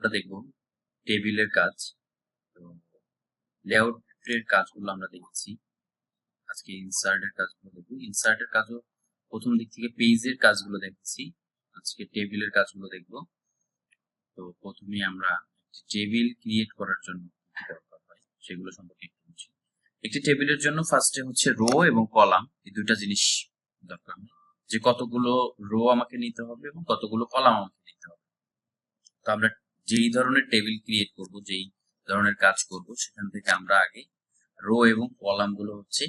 আমরা দেখব টেবিলের কাজ লেআউটের কাজগুলো আমরা দেখেছি। আজকে ইনসার্টের কাজগুলো দেখব। ইনসার্টের কাজও প্রথম দিক থেকে পেজের কাজগুলো দেখেছি। আজকে টেবিলের কাজগুলো দেখব। তো প্রথমে আমরা একটি টেবিল ক্রিয়েট করার জন্য দরকার হয় সেগুলো সম্পর্কে একটু বুঝি একটি টেবিলের জন্য ফার্স্টে হচ্ছে রো এবং কলাম, এই দুইটা জিনিস দরকার। যে কতগুলো রো আমাকে নিতে হবে এবং কতগুলো কলাম আমাকে নিতে হবে। তো আমরা যেই ধরনের টেবিল ক্রিয়েট করব, যেই ধরনের কাজ করব, সেখান থেকে আমরা আগে রো এবং কলামগুলো হচ্ছে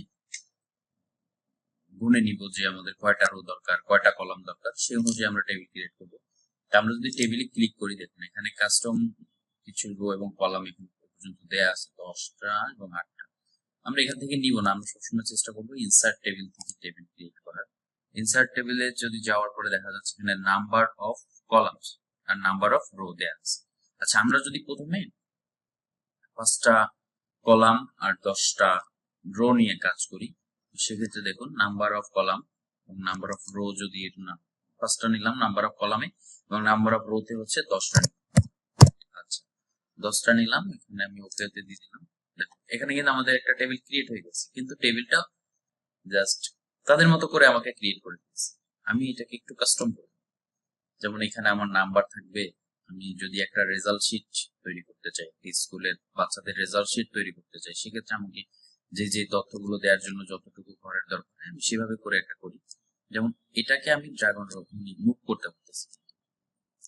গুনে নিব যে আমাদের কয়টা রো দরকার, কয়টা কলাম দরকার, সেই অনুযায়ী আমরা টেবিল ক্রিয়েট করব। আমরা যদি টেবিলে ক্লিক করি, দেখুন এখানে কাস্টম কিছু রো এবং কলাম এখন পর্যন্ত দেয়া আছে, দশটা এবং আটটা। আমরা এখান থেকে নিব না, আমরা সবসময় চেষ্টা করব ইনসার্ট টেবিল থেকে টেবিল ক্রিয়েট করার। ইনসার্ট টেবিলে যদি যাওয়ার পরে দেখা যাচ্ছে এখানে নাম্বার অফ কলামস আর নাম্বার অফ রো দেয়া আছে। আচ্ছা আমরা যদি প্রথমে পাঁচটা কলাম আর দশটা রো নিয়ে কাজ করি সেক্ষেত্রে দেখুন নাম্বার অফ কলাম এবং নাম্বার অফ রো যদি পাঁচটা নিলাম নাম্বার অফ কলামে এবং নাম্বার অফ রোতে হচ্ছে দশটা আচ্ছা দশটা নিলাম, এখানে আমি ওকেতে দিয়ে দিলাম। দেখো এখানে কিন্তু আমাদের একটা টেবিল ক্রিয়েট হয়ে গেছে, কিন্তু টেবিলটা জাস্ট তাদের মতো করে আমাকে ক্রিয়েট করে দিয়েছে। আমি এটাকে একটু কাস্টম করব যেমন এখানে আমার নাম্বার থাকবে আমি যদি একটা রেজাল্ট শিট তৈরি করতে চাই স্কুলের বাচ্চাদের রেজাল্ট শিট তৈরি করতে চাই, সেক্ষেত্রে আমাকে যে যে তথ্যগুলো দেওয়ার জন্য যতটুকু ঘরের দরকার আমি সেভাবে করে একটা করি। যেমন এটাকে আমি ড্রাগন মুভ করতে পারতেছি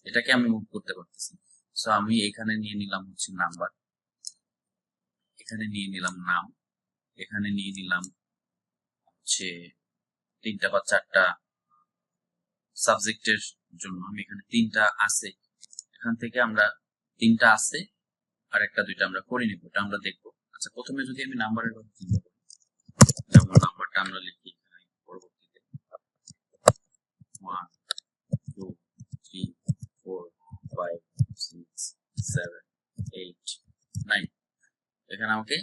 এটাকে আমি মুভ করতে পারতেছি সো আমি এখানে নিয়ে নিলাম হচ্ছে নাম্বার এখানে নিয়ে নিলাম নাম, এখানে নিয়ে নিলাম হচ্ছে তিনটা বা চারটা সাবজেক্টের জন্য আমি এখানে তিনটা আছে। এখান থেকে আমরা তিনটা আছে, আর একটা দুইটা আমরা করে নিব এটা আমরা দেখব। আচ্ছা প্রথমে যদি আমি নাম্বারের কথা চিন্তা করি, যেমন নাম্বারটা আমরা লিখি পরবর্তীতে one two three four five six seven eight nine এখানে আমাকে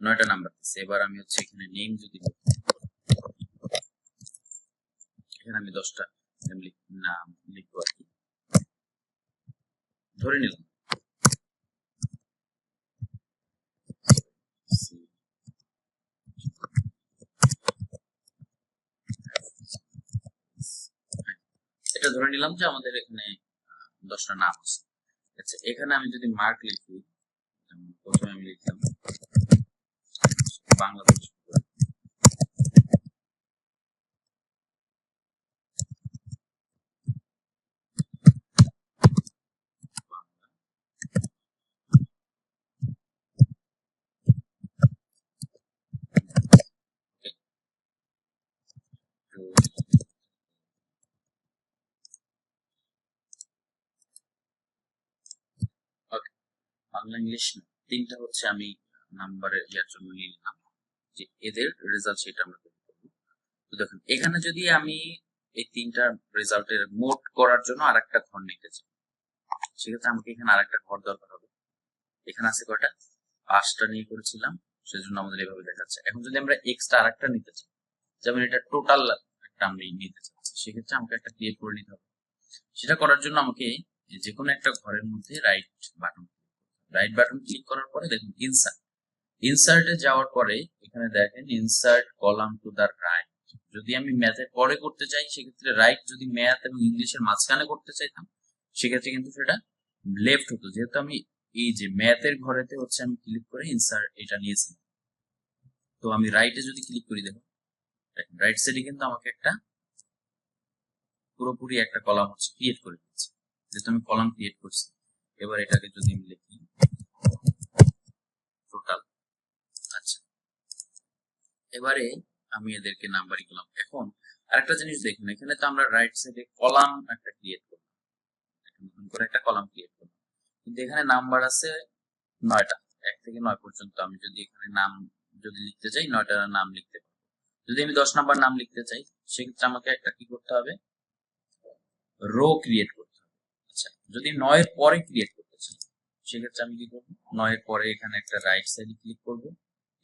নয়টা নাম্বার দিচ্ছে এবার আমি হচ্ছে এখানে নেম যদি এখানে আমি দশটা নাম লিখব। ধরে নিলাম। এটা ধরে নিলাম যে আমাদের এখানে দশটা নাম আছে। আচ্ছা এখানে আমি যদি মার্ক লিখি প্রথমে আমি লিখলাম বাংলাদেশ বাংলা ইংলিশ তিনটা হচ্ছে আমি নাম্বারের ইয়ার জন্য নিয়ে নিলাম, যে এদের রেজাল্ট সেটা আমরা তৈরি করব। তো দেখুন, এখানে যদি আমি এই তিনটা রেজাল্টের মোট করার জন্য আরেকটা ঘর নিতে চাই, সেক্ষেত্রে আমাকে এখানে আরেকটা ঘর দরকার হবে। এখানে আছে কয়টা? পাঁচটা নিয়ে করেছিলাম, সেজন্য আমাদের এভাবে দেখাচ্ছে। এখন যদি আমরা এক্সট্রা আরেকটা নিতে চাই, যেমন এটা টোটাল একটা আমি নিতে চাচ্ছি, সেক্ষেত্রে আমাকে একটা ক্রিয়েট করে নিতে হবে। সেটা করার জন্য আমাকে যে কোনো একটা ঘরের মধ্যে right button right button click করার পরে দেখুন ইনসার্ট ইনসার্টে যাওয়ার পরে এখানে দেখেন insert column to the right যদি আমি ম্যাথের পরে করতে চাই, সেক্ষেত্রে রাইট যদি ম্যাথ এবং ইংলিশের মাঝখানে করতে চাইতাম, সেক্ষেত্রে কিন্তু সেটা লেফট হতো। যেহেতু আমি এই যে ম্যাথের ঘরেতে হচ্ছে, আমি ক্লিক করে ইনসার্ট এটা নিয়েছি তো আমি রাইটে যদি ক্লিক করি দেখো দেখুন রাইট সাইডে কিন্তু আমাকে একটা পুরোপুরি একটা কলাম হচ্ছে ক্রিয়েট করে দিচ্ছে যেহেতু আমি কলাম ক্রিয়েট করছি। এবার এটাকে যদি আমি লিখি টোটাল আচ্ছা। এবারে আমি এদেরকে নাম্বারই করলাম। এখন আরেকটা জিনিস দেখুন, এখানে তো আমরা রাইট সাইডে কলাম একটা ক্রিয়েট করলাম। নতুন করে একটা কলাম ক্রিয়েট করলাম। কিন্তু এখানে নাম্বার আছে নয়টা। এক থেকে নয় পর্যন্ত আমি যদি এখানে নাম যদি লিখতে চাই, নয়টা নাম লিখতে পারব। যদি আমি দশ নাম্বার নাম লিখতে চাই, সেক্ষেত্রে আমাকে একটা কি করতে হবে? রো ক্রিয়েট করতে আচ্ছা যদি নয়ের পরে ক্রিয়েট করতে চাই সেক্ষেত্রে আমি কি করব? নয়ের পরে এখানে একটা রাইট সাইডে ক্লিক করব।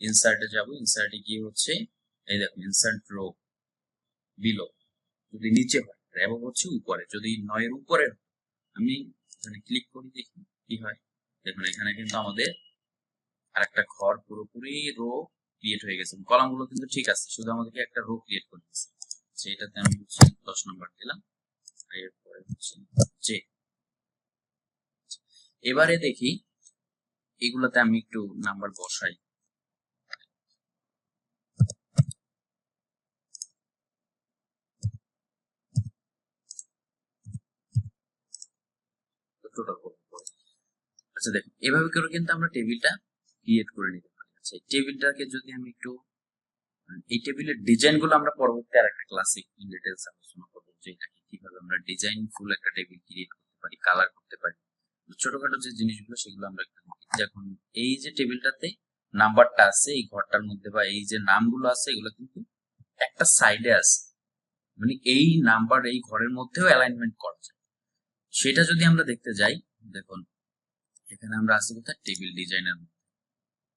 ইনসার্টে যাব। ইনসার্টে গিয়ে হচ্ছে, এই দেখো ইনসার্ট রো বিলো যদি নিচে হয় এবং হচ্ছে উপরে। যদি নয়ের উপরে আমি এখানে ক্লিক করি, দেখি কি হয়। দেখুন, এখানে কিন্তু আমাদের আরেকটা ঘর পুরোপুরি রো ক্রিয়েট হয়ে গেছে। কলামগুলো কিন্তু ঠিক আছে, শুধু আমাদেরকে একটা রো ক্রিয়েট করে দিচ্ছে সেটাতে আমি হচ্ছে দশ নম্বর দিলাম। এরপরে হচ্ছে জে এবারে দেখি এগুলোতে আমি একটু নাম্বার বসাই। আচ্ছা দেখুন, এভাবে করে কিন্তু আমরা টেবিলটা ক্রিয়েট করে নিতে পারি। আচ্ছা টেবিলটাকে যদি আমি একটু, এই টেবিলের ডিজাইনগুলো আমরা পরবর্তী আর একটা ক্লাসিক ইন ডিটেলস আলোচনা করব যে এটাকে কীভাবে আমরা ডিজাইন ফুল একটা টেবিল ক্রিয়েট করতে পারি কালার করতে পারি। ছোটখাটো যে জিনিসগুলো সেগুলো আমরা একটু দেখি। দেখুন, এই যে টেবিলটাতে নাম্বারটা আছে, এই ঘরটার মধ্যে বা এই যে নামগুলো আছে, এগুলো কিন্তু একটা সাইডে আছে। মানে এই নাম্বার, এই ঘরের মধ্যেও অ্যালাইনমেন্ট করা যায়। সেটা যদি আমরা দেখতে যাই, দেখুন, এখানে আমরা আছি কোথায়? টেবিল ডিজাইনের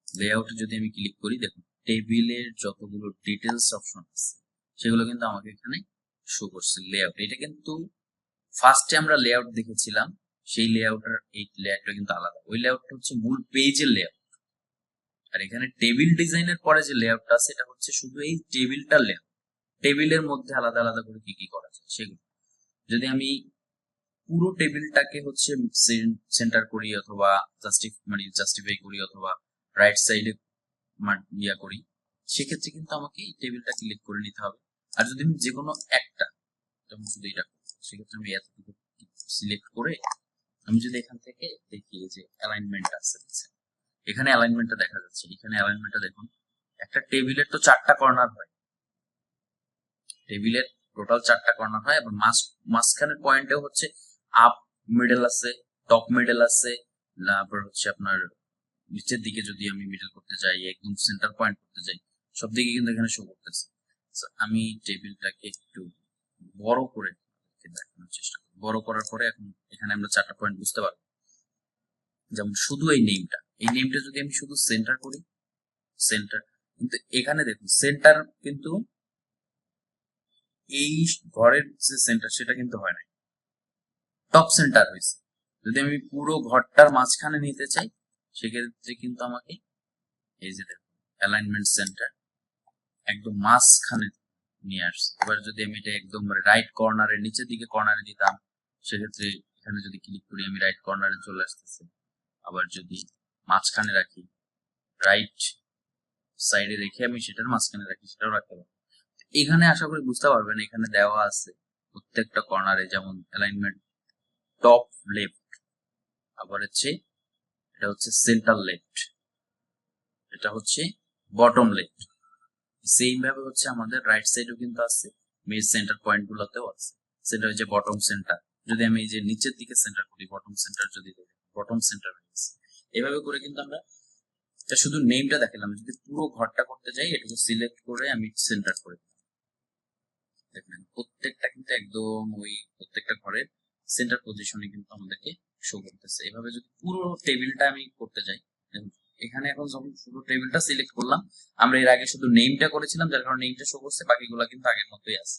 লেআউটে যদি আমি ক্লিক করি, দেখুন, টেবিলের যতগুলো ডিটেলস অপশন আছে, সেগুলো কিন্তু আমাকে এখানে শো করছে লেআউট এটা কিন্তু ফার্স্টে আমরা লেআউট দেখেছিলাম। সেই লেআউটার এই লেআউটটা কিন্তু আলাদা। ওই লেআউটটা হচ্ছে মূল পেজের লেআউট আর এখানে টেবিল ডিজাইনের পরে যে লেআউটটা এটা হচ্ছে শুধু এই টেবিলটার লেআউট টেবিলের মধ্যে আলাদা আলাদা করে কি কি করা যায় সেগুলো। যদি আমি পুরো টেবিলটাকে হচ্ছে সেন্টার করি অথবা জাস্টিফ মানে জাস্টিফাই করি অথবা রাইট সাইডে ইয়া করি, সেক্ষেত্রে কিন্তু আমাকে এই টেবিলটা ক্লিক করে নিতে হবে। আর যদি আমি যে কোনো একটা, যেমন শুধু এটা সেক্ষেত্রে আমি এতটুকু সিলেক্ট করে আমি যদি এখান থেকে দেখি যে অ্যালাইনমেন্ট আছে এখানে অ্যালাইনমেন্টটা দেখা যাচ্ছে, এখানে অ্যালাইনমেন্টটা দেখুন, একটা টেবিলের তো চারটা কর্নার হয়। টেবিলের টোটাল চারটা কর্নার হয় এবং মাঝখানের পয়েন্টেও হচ্ছে আপ মিডল আছে টপ মিডল আছে তারপর হচ্ছে আপনার নিচের দিকে যদি আমি মিডল করতে যাই, একদম সেন্টার পয়েন্ট করতে যাই, সব দিকে কিন্তু এখানে শো করতেছে। আমি টেবিলটাকে একটু বড় করে দেখানোর চেষ্টা করি বড় করার পরে এখন এখানে আমরা চারটা পয়েন্ট বুঝতে পারব। যেমন শুধু এই নেমটা এই নেমটা যদি আমি শুধু সেন্টার করি সেন্টার কিন্তু এখানে দেখুন সেন্টার কিন্তু এই ঘরের যে সেন্টার সেটা কিন্তু হয় না টপ সেন্টার হয়েছে। যদি আমি পুরো ঘরটার মাঝখানে নিতে চাই, সেক্ষেত্রে কিন্তু আমাকে এই যে দেখুন অ্যালাইনমেন্ট সেন্টার একদম মাঝখানে নিয়ে আসছে। এবার যদি আমি এটা একদম রাইট কর্নারের নিচের দিকে কর্নারে দিতাম সেক্ষেত্রে এখানে যদি ক্লিক করি, আমি রাইট কর্নারে চলে আসতেছে। আবার যদি মাঝখানে রাখি রাইট সাইডে রেখে আমি সেটার মাঝখানে রাখি, সেটাও রাখতে পারব। এখানে আশা করি বুঝতে পারবেন, এখানে দেওয়া আছে প্রত্যেকটা কর্নারে যেমন অ্যালাইনমেন্ট টপ লেফট আবার হচ্ছে এটা হচ্ছে সেন্টার লেফট এটা হচ্ছে বটম লেফট সেম ভাবে হচ্ছে আমাদের রাইট সাইডেও কিন্তু আছে মেজ সেন্টার পয়েন্ট গুলোতেও আছে। সেটা হচ্ছে বটম সেন্টার যদি আমি এই যে নিচের দিকে সেন্টার করি বটম সেন্টার যদি বটম সেন্টার এভাবে করে কিন্তু আমরা এটা শুধু নেমটা দেখালাম যদি পুরো ঘরটা করতে যাই, এটুকু সিলেক্ট করে আমি সেন্টার করে দেখেন প্রত্যেকটা কিন্তু একদম ওই প্রত্যেকটা ঘরের সেন্টার পজিশনে কিন্তু আমাদেরকে শো করতেছে। এভাবে যদি পুরো টেবিলটা আমি করতে যাই এখানে এখন যখন পুরো টেবিলটা সিলেক্ট করলাম, আমরা এর আগে শুধু নেমটা করেছিলাম, যার কারণে নেমটা শো করছে, বাকিগুলো কিন্তু আগের মতোই আছে।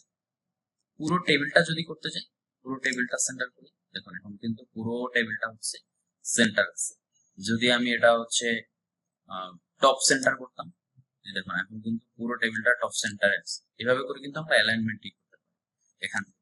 পুরো টেবিলটা যদি করতে যাই পুরো টেবিলটা সেন্টার করি। দেখুন, এখন কিন্তু পুরো টেবিলটা হচ্ছে সেন্টার আছে। যদি আমি এটা হচ্ছে টপ সেন্টার করতাম দেখুন, এখন কিন্তু পুরো টেবিলটা টপ সেন্টারে আছে। এভাবে করে কিন্তু আমরা অ্যালাইনমেন্ট ঠিক করতে পারি। এখান থেকে